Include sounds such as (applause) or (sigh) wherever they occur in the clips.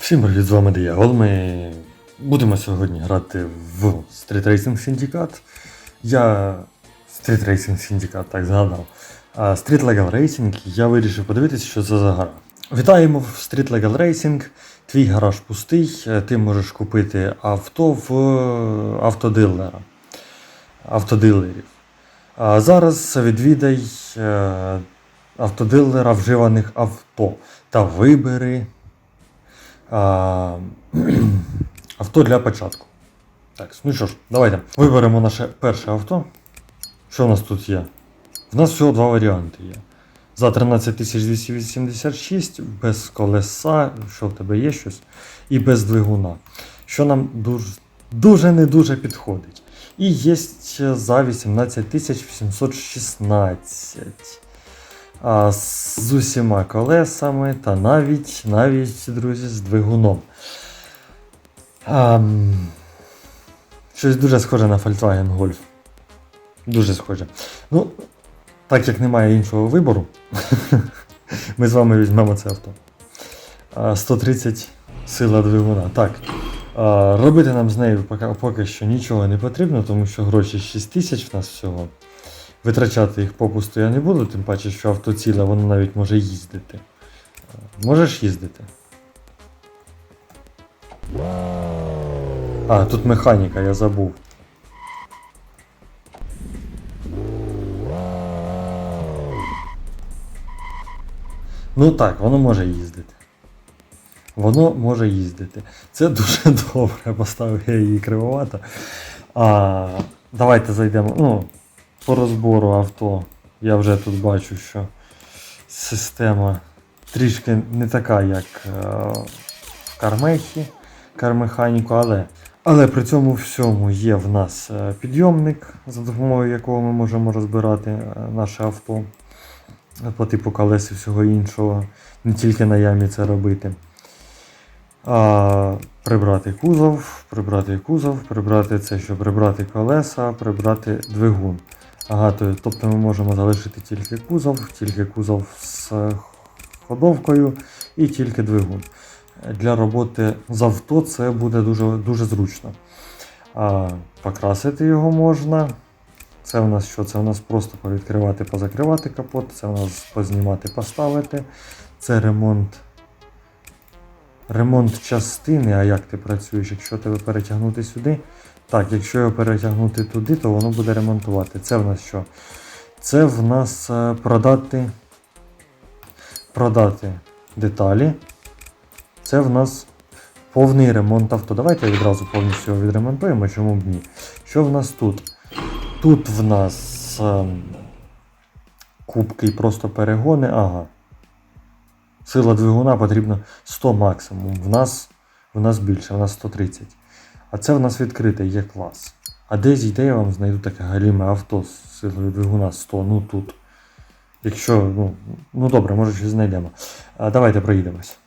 Всім привіт, з вами Диявол. Ми будемо сьогодні грати в Street Racing Syndicate. Я Street Racing Syndicate, так згадав. А Street Legal Racing я вирішив подивитися, що це за гра. Вітаємо в Street Legal Racing. Твій гараж пустий. е, Ти можеш купити авто в е, автодилера. Автодилерів. А зараз відвідай е, автодилера вживаних авто та вибери (clears throat) авто для початку. Так, ну що ж, давайте. Виберемо наше перше авто. Що у нас тут є? В нас всього два варіанти є. За 13286 без колеса, що в тебе є щось, і без двигуна. Що нам дуже, дуже не дуже підходить. І є за 18816 а, з усіма колесами та навіть, навіть, друзі, з двигуном. А, щось дуже схоже на Volkswagen Golf. Дуже схоже. Ну, так як немає іншого вибору, (laughs) ми з вами візьмемо це авто. 130 сила двигуна. Так. Робити нам з нею поки що нічого не потрібно, тому що гроші 6 тисяч в нас всього. Витрачати їх попусту я не буду, тим паче, що авто ціле, воно навіть може їздити. Можеш їздити? А, тут механіка, я забув. Ну так, воно може їздити. Воно може їздити. Це дуже (laughs) добре, поставив я її кривовато. А, давайте зайдемо. Ну, по розбору авто. Я вже тут бачу, що система трішки не така, як е, в Кармехі, Кармеханіку, але, але при цьому всьому є в нас е, підйомник, за допомогою якого ми можемо розбирати е, наше авто по типу колес і всього іншого, не тільки на ямі це робити. А, прибрати кузов, прибрати кузов, прибрати це, що прибрати колеса, прибрати двигун. Ага, то, тобто ми можемо залишити тільки кузов, тільки кузов з ходовкою і тільки двигун. Для роботи з авто це буде дуже, дуже зручно. А, покрасити його можна. Це у нас що? Це у нас просто повідкривати, позакривати капот, це у нас познімати, поставити. Це ремонт. Ремонт частини, а як ти працюєш, якщо тебе перетягнути сюди. Так, якщо його перетягнути туди, то воно буде ремонтувати. Це в нас що? Це в нас е, продати, продати деталі. Це в нас повний ремонт авто. Давайте відразу повністю його відремонтуємо, чому б ні. Що в нас тут? Тут в нас ем, кубки і просто перегони. Ага. Сила двигуна потрібно 100 максимум. В нас, в нас більше, в нас 130. А це в нас відкрите є клас. А десь йде я вам знайду таке галіме авто з силою двигуна 100, ну тут. Якщо, ну, ну добре, може щось знайдемо. А, давайте проїдемось.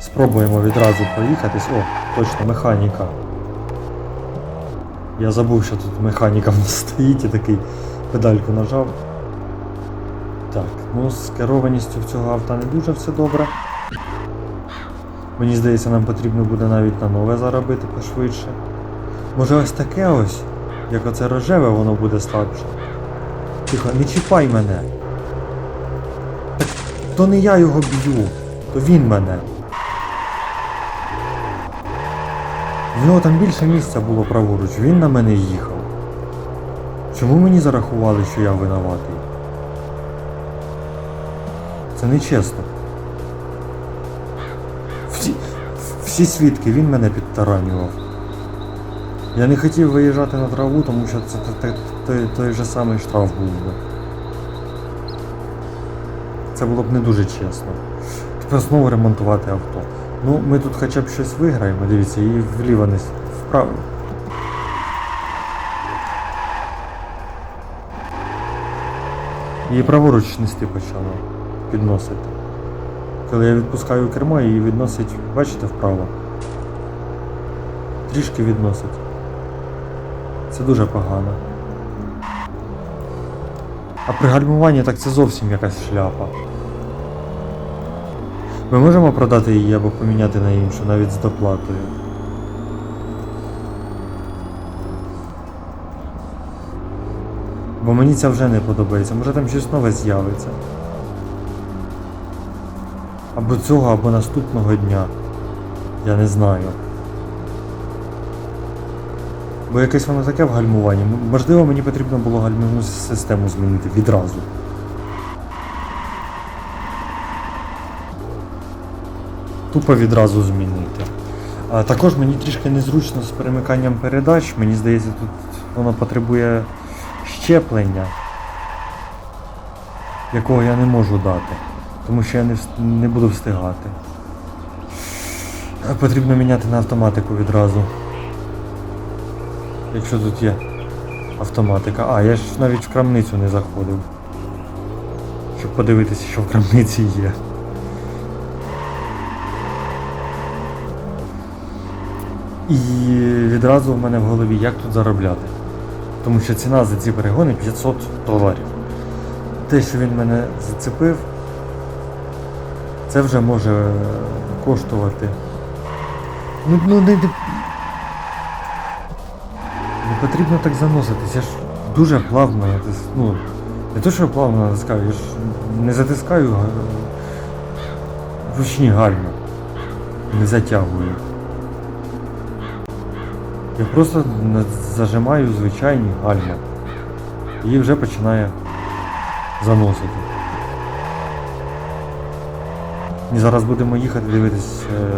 Спробуємо відразу проїхатись. О, точно, механіка. Я забув, що тут механіка в нас стоїть і такий педальку нажав. Так, ну з керованістю в цього авто не дуже все добре. Мені здається, нам потрібно буде навіть на нове заробити пошвидше. Може ось таке ось, як оце рожеве, воно буде слабше. Тихо, не чіпай мене. Так то не я його б'ю, то він мене. В нього там більше місця було праворуч, він на мене їхав. Чому мені зарахували, що я винуватий? Це нечесно. Всі, всі свідки, він мене підтаранював. Я не хотів виїжджати на траву, тому що це той, той, же самий штраф був би. Це було б не дуже чесно. Тепер знову ремонтувати авто. Ну, ми тут хоча б щось виграємо, дивіться, і вліво не вправо. Її праворуч нести почала підносити. Коли я відпускаю кермо, її відносить, бачите, вправо. Трішки відносить. Це дуже погано. А при гальмуванні так це зовсім якась шляпа. Ми можемо продати її або поміняти на іншу, навіть з доплатою. Бо мені це вже не подобається. Може там щось нове з'явиться. Або цього, або наступного дня. Я не знаю. Бо якесь воно таке в гальмуванні. Можливо, мені потрібно було гальмівну систему змінити відразу. Тупо відразу змінити. А також мені трішки незручно з перемиканням передач. Мені здається, тут воно потребує щеплення, якого я не можу дати, тому що я не, не буду встигати. Потрібно міняти на автоматику відразу. Якщо тут є автоматика. А, я ж навіть в крамницю не заходив. Щоб подивитися, що в крамниці є. І відразу в мене в голові, як тут заробляти. Тому що ціна за ці перегони 500 доларів. Те, що він мене зацепив, це вже може коштувати. Ну, ну не, не, потрібно так заноситись, я ж дуже плавно натис... ну, не то, що я плавно натискаю, я ж не затискаю ручні гальма. Не затягую. Я просто зажимаю звичайні гальма. І вже починає заносити. І зараз будемо їхати дивитись, е,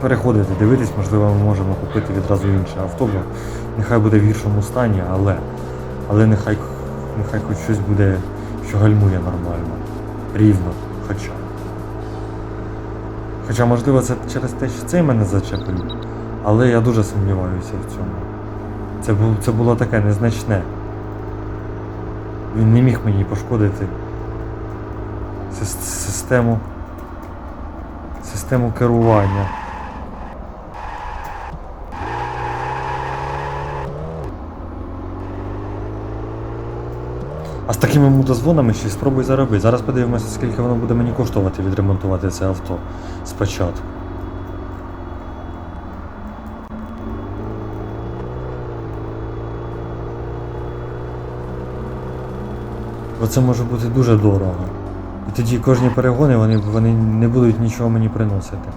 переходити, дивитись, можливо, ми можемо купити відразу інше авто, бо нехай буде в гіршому стані, але, але нехай, нехай хоч щось буде, що гальмує нормально. Рівно хоча. Хоча, можливо, це через те, що цей мене зачепив, але я дуже сумніваюся в цьому. Це, це було таке незначне. Він не міг мені пошкодити систему, систему керування. А з такими мудозвонами ще спробуй заробити. Зараз подивимося, скільки воно буде мені коштувати відремонтувати це авто спочатку. Бо це може бути дуже дорого. І тоді кожні перегони вони, вони не будуть нічого мені приносити.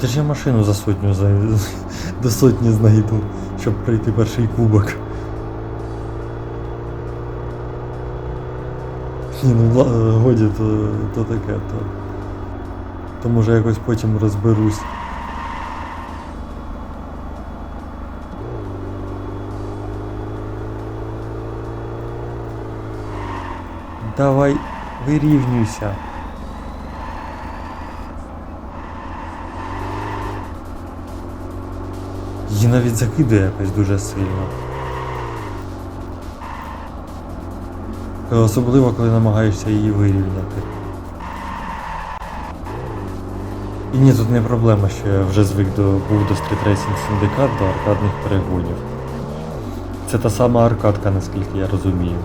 Та ж я машину за сотню за... до сотні знайду, щоб пройти перший кубок. Ні, ну годі, то, то таке, то. То може якось потім розберусь. Давай вирівнюйся. Її навіть закидує якось дуже сильно. Особливо, коли намагаєшся її вирівняти. І ні, тут не проблема, що я вже звик до був до Street Racing Syndicate, до аркадних перегонів. Це та сама аркадка, наскільки я розумію.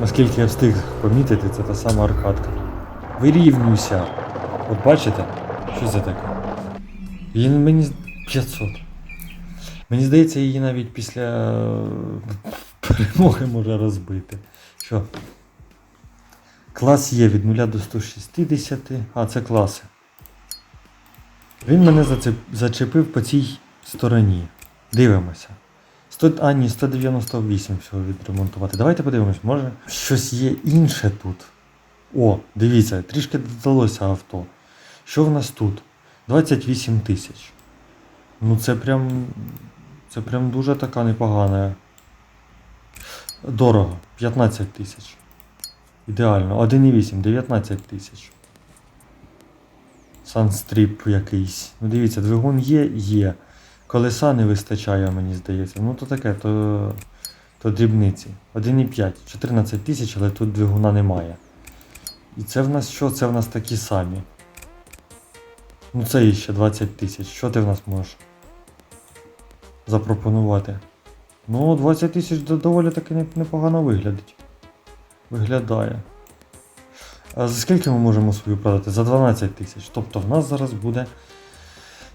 Наскільки я встиг помітити, це та сама аркадка. Вирівнюйся. От бачите? Що це таке? Її мені 500. Мені здається, її навіть після е, перемоги може розбити. Що? Клас є від 0 до 160. А, це класи. Він мене зачепив по цій стороні. Дивимося. 100... А, ні, 198 всього відремонтувати. Давайте подивимось, може щось є інше тут. О, дивіться, трішки додалося авто. Що в нас тут? 28 тисяч. Ну це прям. Це прям дуже така непогана. Дорого. 15 тисяч. Ідеально. 1,8, 19 тисяч. Санстріп якийсь. Ну дивіться, двигун є, є. Колеса не вистачає, мені здається. Ну то таке, то, то дрібниці. 1,5, 14 тисяч, але тут двигуна немає. І це в нас що? Це в нас такі самі. Ну це іще 20 тисяч. Що ти в нас можеш запропонувати Ну, 20 тисяч доволі таки непогано виглядить. Виглядає. А за скільки ми можемо свою продати? За 12 тисяч. Тобто в нас зараз буде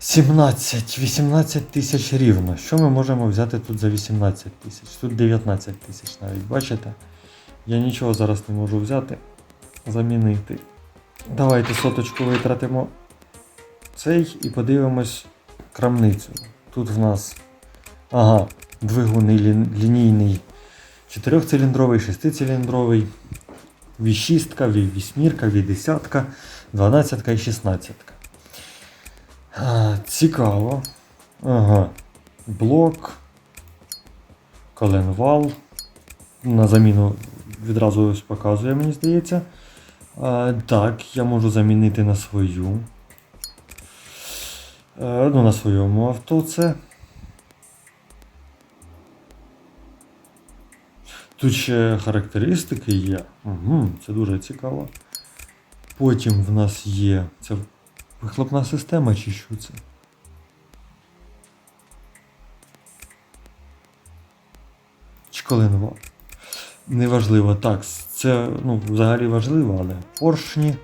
17-18 тисяч рівно. Що ми можемо взяти тут за 18 тисяч? Тут 19 тисяч навіть, бачите? Я нічого зараз не можу взяти, замінити. Давайте соточку витратимо цей і подивимось крамницю. Тут в нас ага, двигун лі- лінійний 4-циліндровий, 6-циліндровий, V6, V8, V10, 12 і 16. А, цікаво. Ага. Блок. Коленвал. На заміну відразу ось показує, мені здається. А, так, я можу замінити на свою. Е, ну, на своєму авто це. Тут ще характеристики є. Угу, це дуже цікаво. Потім в нас є. Це вихлопна система чи що це? Чи коленвал? Неважливо. Так, це ну, взагалі важливо, але поршні,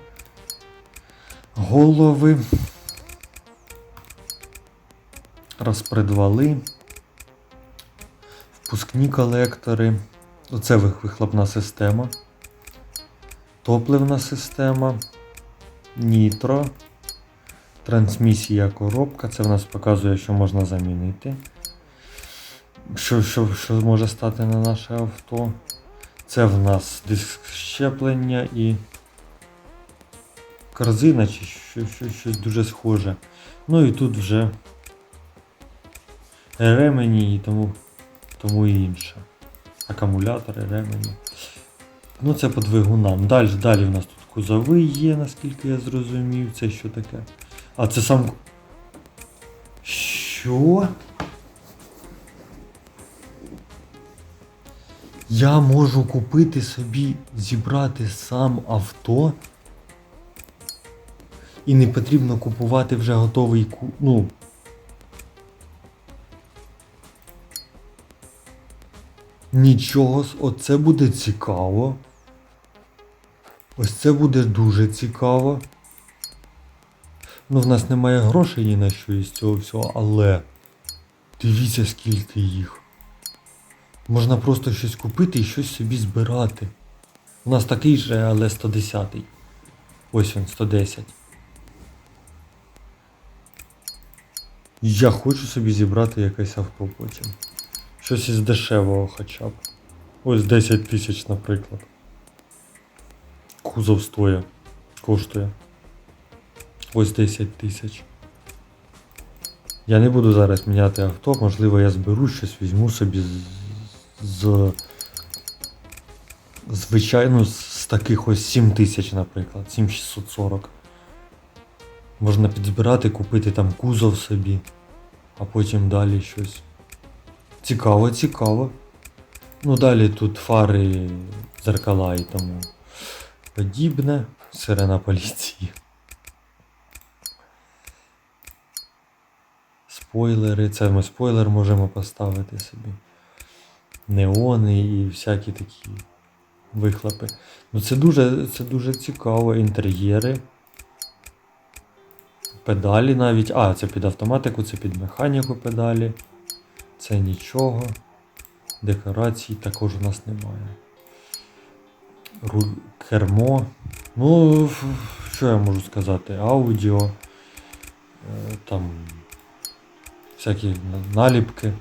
голови, розпредвали, впускні колектори. Оце вихлопна система. Топливна система. Нітро. Трансмісія коробка. Це в нас показує, що можна замінити. Що, що, що може стати на наше авто. Це в нас диск щеплення і корзина чи що, що, щось дуже схоже. Ну і тут вже ремені і тому, тому і інше. Акумулятори, ремені. Ну це по двигунам. Далі, далі в нас тут кузови є, наскільки я зрозумів. Це що таке? А це сам. Що? Я можу купити собі, зібрати сам авто. І не потрібно купувати вже готовий ку. Ну. Нічого, оце буде цікаво. Ось це буде дуже цікаво. Ну, в нас немає грошей ні на що із цього всього, але дивіться, скільки їх. Можна просто щось купити і щось собі збирати. У нас такий же, але 110. Ось він, 110. Я хочу собі зібрати якесь авто потім. Щось із дешевого хоча б. Ось 10 тисяч, наприклад. Кузов стоя. Коштує. Ось 10 тисяч. Я не буду зараз міняти авто, можливо, я зберу щось, візьму собі з. з звичайно, з, таких ось 7 тисяч, наприклад, 7640. Можна підзбирати, купити там кузов собі, а потім далі щось. Цікаво, цікаво. Ну далі тут фари, зеркала і тому подібне. Сирена поліції. Спойлери, це ми спойлер можемо поставити собі. Неони і всякі такі вихлопи. Ну це дуже, це дуже цікаво. Інтер'єри. Педалі навіть. А, це під автоматику, це під механіку педалі. Це нічого. Декорацій також у нас немає. Руль, кермо. Ну, що я можу сказати? Аудіо. е, Там всякі наліпки.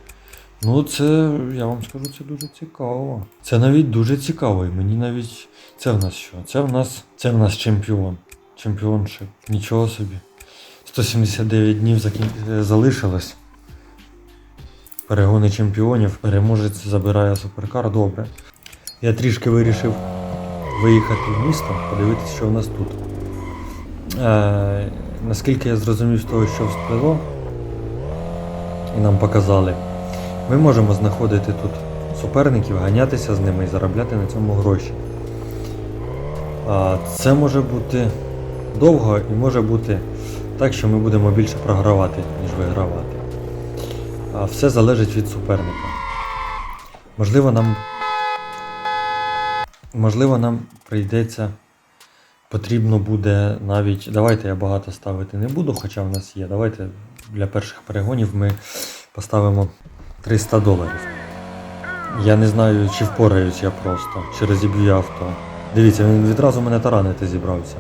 Ну, це, я вам скажу, це дуже цікаво. Це навіть дуже цікаво. І мені навіть. Це в нас що? Це в нас. Це в нас чемпіон. Чемпіоншип. Нічого собі. 179 днів закін... е, залишилось. Перегони чемпіонів. Переможець забирає суперкар. Добре. Я трішки вирішив виїхати в місто, подивитися, що в нас тут. Е, наскільки я зрозумів з того, що всплило, і нам показали, ми можемо знаходити тут суперників, ганятися з ними і заробляти на цьому гроші. А, це може бути довго і може бути так, що ми будемо більше програвати, ніж вигравати. А все залежить від суперника. Можливо, нам. Можливо, нам прийдеться. Потрібно буде навіть. Давайте я багато ставити не буду, хоча в нас є. Давайте для перших перегонів ми поставимо 300 доларів. Я не знаю, чи впораюсь я просто, чи розіб'ю авто. Дивіться, він відразу мене таранити зібрався.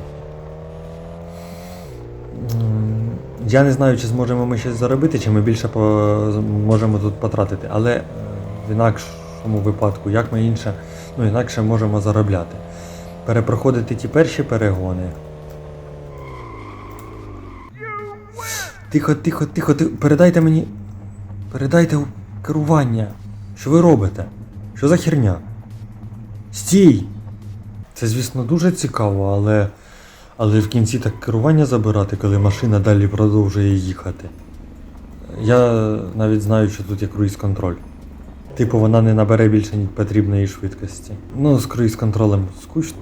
Я не знаю, чи зможемо ми щось заробити, чи ми більше можемо тут потратити. Але в інакшому випадку, як ми інше, ну інакше можемо заробляти. Перепроходити ті перші перегони. Тихо, тихо, тихо, тихо. Передайте мені. Передайте керування. Що ви робите? Що за херня? Стій! Це, звісно, дуже цікаво, але. Але в кінці так керування забирати, коли машина далі продовжує їхати. Я навіть знаю, що тут є круїз-контроль. Типу, вона не набере більше потрібної швидкості. Ну, з круїз-контролем скучно,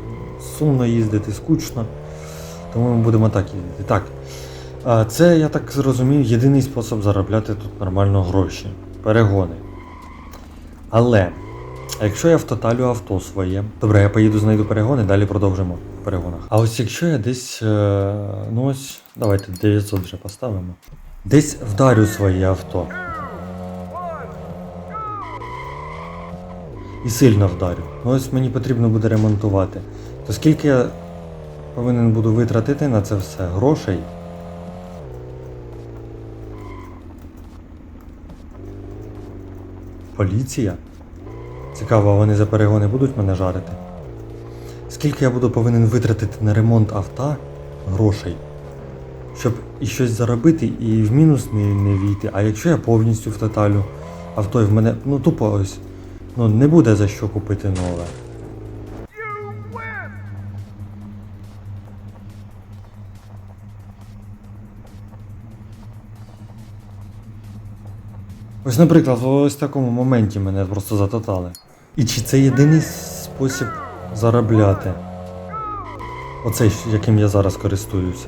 сумно їздити, скучно. Тому ми будемо так їздити. Так. Це, я так зрозумів, єдиний спосіб заробляти тут нормально гроші. Перегони. Але, якщо я втоталю авто своє. Добре, я поїду знайду перегони, далі продовжимо в перегонах. А ось якщо я десь. е, Ну ось, давайте 900 вже поставимо. Десь вдарю своє авто. І сильно вдарю. Ну ось мені потрібно буде ремонтувати. То скільки я повинен буду витратити на це все грошей? Поліція? Цікаво, вони за перегони будуть мене жарити? Скільки я буду повинен витратити на ремонт авто грошей, щоб і щось заробити, і в мінус не, не війти. А якщо я повністю в тоталю авто і в мене, ну тупо ось, ну не буде за що купити нове. Ось, наприклад, в ось такому моменті мене просто затотали. І чи це єдиний спосіб заробляти? Оцей, яким я зараз користуюся.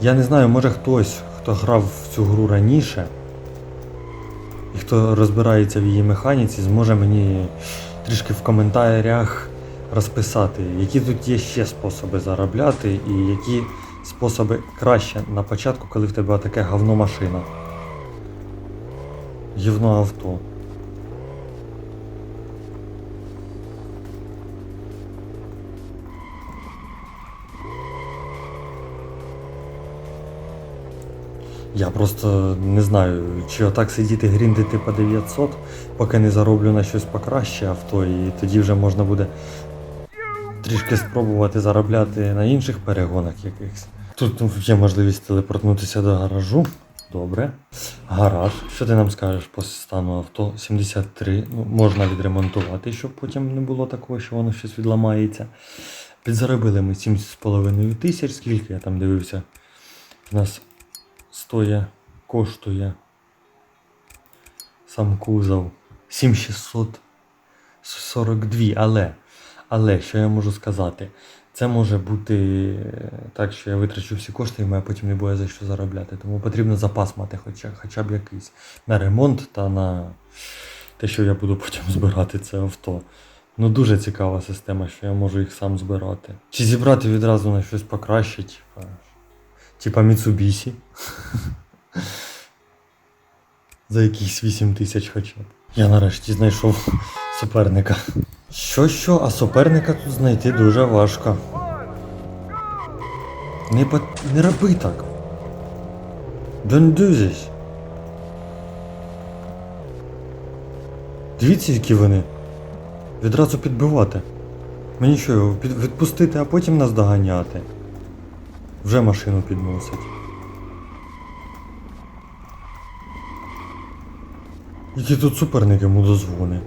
Я не знаю, може хтось, хто грав в цю гру раніше, і хто розбирається в її механіці, зможе мені трішки в коментарях розписати, які тут є ще способи заробляти, і які способи краще на початку, коли в тебе таке говно машина. Гівно авто. Я просто не знаю, чи отак сидіти гріндити по 900, поки не зароблю на щось покраще авто, і тоді вже можна буде трішки спробувати заробляти на інших перегонах якихось. Тут є можливість телепортнутися до гаражу. Добре. Гараж. Що ти нам скажеш по стану авто? 73. Ну, можна відремонтувати, щоб потім не було такого, що воно щось відламається. Підзаробили ми 7,5 тисяч, скільки я там дивився. У нас стоя, коштує сам кузов 7642. Але, але що я можу сказати? Це може бути е, так, що я витрачу всі кошти і мене потім не буде за що заробляти. Тому потрібно запас мати хоча, хоча б якийсь на ремонт та на те, що я буду потім (laughs) збирати це авто. Ну дуже цікава система, що я можу їх сам збирати. Чи зібрати відразу на щось покраще, типа. Типа Mitsubishi. (laughs) За якісь 8 тисяч хоча б. Я нарешті знайшов суперника. Що що, а суперника тут знайти дуже важко. Не по... не роби так. Don't do this. Дивіться, які вони. Відразу підбивати. Мені що, його відпустити, а потім нас доганяти. Вже машину підносить. Які тут суперники мудозвони.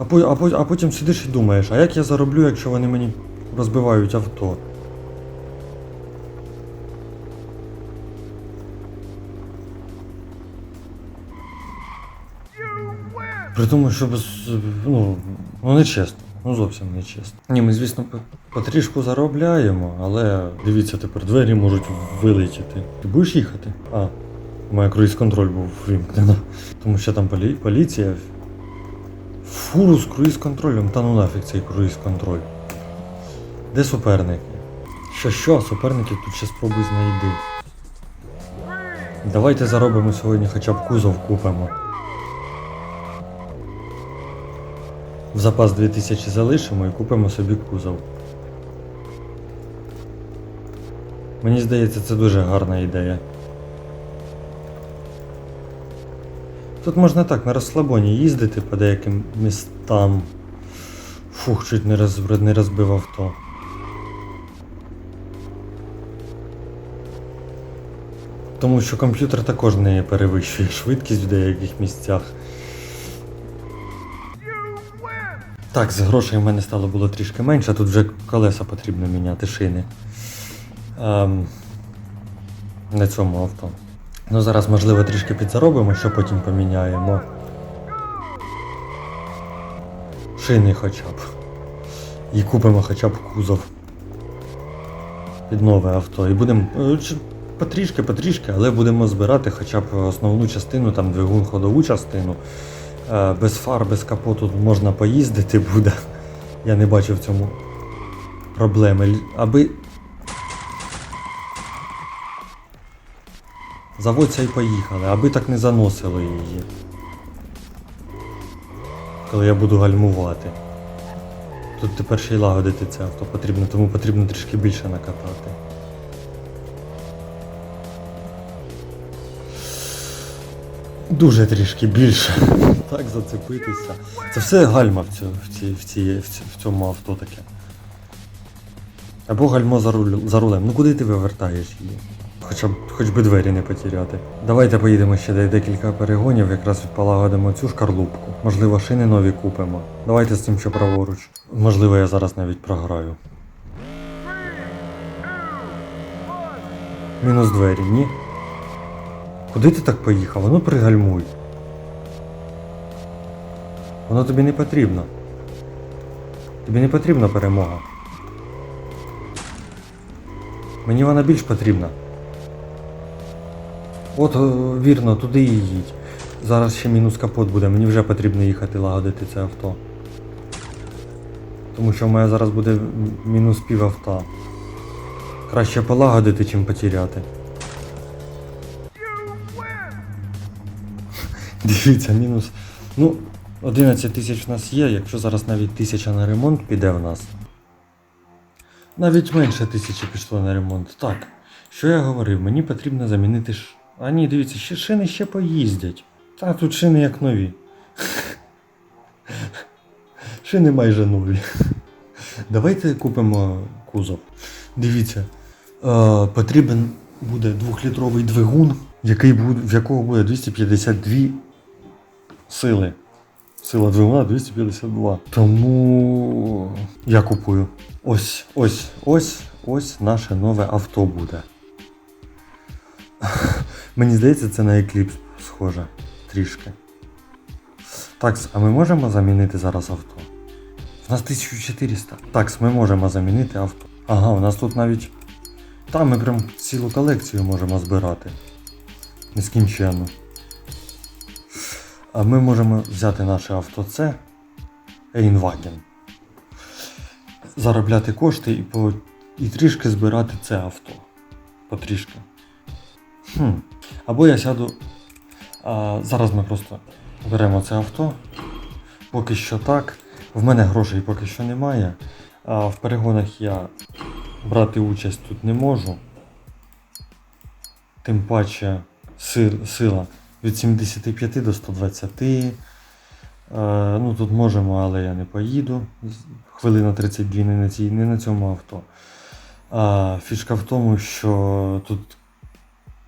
А, а, а потім сидиш і думаєш, а як я зароблю, якщо вони мені розбивають авто? При тому, що. Ну, ну не чесно. Ну зовсім не чесно. Ні, ми, звісно, потрішку заробляємо, але дивіться, тепер двері можуть вилетіти. Ти будеш їхати? А. У мене круїз-контроль був вимкнено. Тому що там полі... поліція. Фуру з круїз-контролем. Та ну нафіг цей круїз-контроль. Де суперники? Що що, суперників тут ще спробуй знайди. Давайте заробимо сьогодні хоча б кузов купимо. В запас 2000 залишимо і купимо собі кузов. Мені здається, це дуже гарна ідея. Тут можна так на розслабоні їздити по деяким містам. Фух, чуть не, роз... не розбив авто. Тому що комп'ютер також не перевищує швидкість в деяких місцях. Так, з грошей в мене стало було трішки менше, тут вже колеса потрібно міняти шини. Ем, на цьому авто. Ну зараз, можливо, трішки підзаробимо, що потім поміняємо. Шини хоча б. І купимо хоча б кузов. Під нове авто. І будемо. е, Потрішки, потрішки, але будемо збирати хоча б основну частину, там двигун ходову частину. Е, Без фар, без капоту можна поїздити буде. Я не бачу в цьому проблеми. Аби. Заводься і поїхали, аби так не заносили її. Коли я буду гальмувати. Тут тепер ще й лагодити це авто потрібно, тому потрібно трішки більше накатати. Дуже трішки більше. Так зацепитися. Це все гальма в, цю, в, ці, в, ці, в, ці, в цьому авто таке. Або гальмо за, руль, за рулем. Ну куди ти вивертаєш її? Хоча б хоч би двері не потеряти. Давайте поїдемо ще де- декілька перегонів, якраз полагодимо цю шкарлупку. Можливо, шини нові купимо. Давайте з цим що праворуч. Можливо, я зараз навіть програю. Мінус двері, ні? Куди ти так поїхав? Ну пригальмуй. Воно тобі не потрібно. Тобі не потрібна перемога. Мені вона більш потрібна. От вірно, туди і їдь. Зараз ще мінус капот буде, мені вже потрібно їхати лагодити це авто. Тому що в мене зараз буде мінус пів авто. Краще полагодити, чим потеряти. (laughs) Дивіться, мінус. Ну, 11 тисяч в нас є, якщо зараз навіть тисяча на ремонт піде в нас. Навіть менше тисячі пішло на ремонт. Так, що я говорив, мені потрібно замінити. А ні, дивіться, ще шини ще поїздять. Та тут шини як нові. (laughs) Шини майже нові. Давайте купимо кузов. Дивіться, е, потрібен буде двохлітровий двигун, який буде, в якого буде 252 сили. Сила двигуна 252. Тому я купую. Ось, ось, ось, ось наше нове авто буде. Мені здається, це на Eclipse схоже. Трішки. Так, а ми можемо замінити зараз авто? У нас 1400. Так, ми можемо замінити авто. Ага, у нас тут навіть. Там ми прям цілу колекцію можемо збирати. Нескінченно. А ми можемо взяти наше авто це Einwagen. Заробляти кошти і, по... і трішки збирати це авто. Потрішки. Хм. Або я сяду. А, зараз ми просто беремо це авто. Поки що так. В мене грошей поки що немає. А в перегонах я брати участь тут не можу. Тим паче сил, сила від 75 до 120. Е, ну тут можемо, але я не поїду. Хвилина 32 не на, цій, не на цьому авто. А, фішка в тому, що тут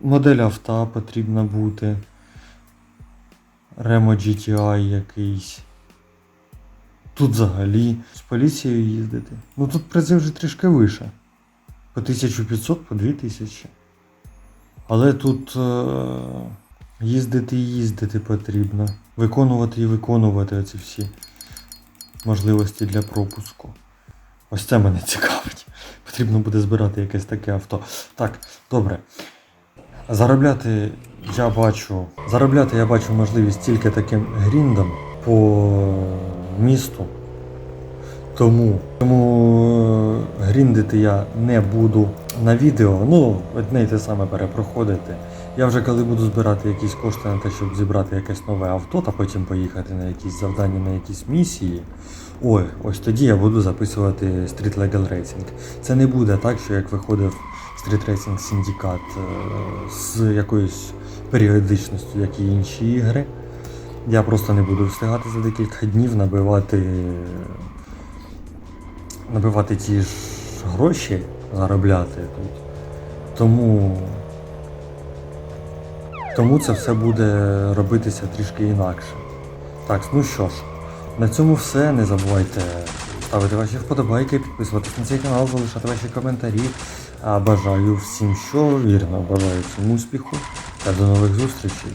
модель авто потрібна бути. Remo GTI якийсь. Тут взагалі з поліцією їздити. Ну тут призи вже трішки вище. По 1500, по 2000. Але тут е- їздити і їздити потрібно. Виконувати і виконувати оці всі можливості для пропуску. Ось це мене цікавить. Потрібно буде збирати якесь таке авто. Так, добре. Заробляти я бачу, заробляти я бачу можливість тільки таким гріндом по місту. Тому, тому е, гріндити я не буду на відео. Ну, одне й те саме перепроходити. Я вже коли буду збирати якісь кошти на те, щоб зібрати якесь нове авто, та потім поїхати на якісь завдання, на якісь місії. Ой, ось тоді я буду записувати Street Legal Racing. Це не буде так, що як виходив Racing Syndicate е, з якоюсь періодичністю, як і інші ігри. Я просто не буду встигати за декілька днів набивати, набивати ті ж гроші, заробляти тут. Тому, тому це все буде робитися трішки інакше. Так, ну що ж, на цьому все. Не забувайте ставити ваші вподобайки, підписуватись на цей канал, залишати ваші коментарі. А бажаю всім, що вірно, бажаю всім успіху та до нових зустрічей.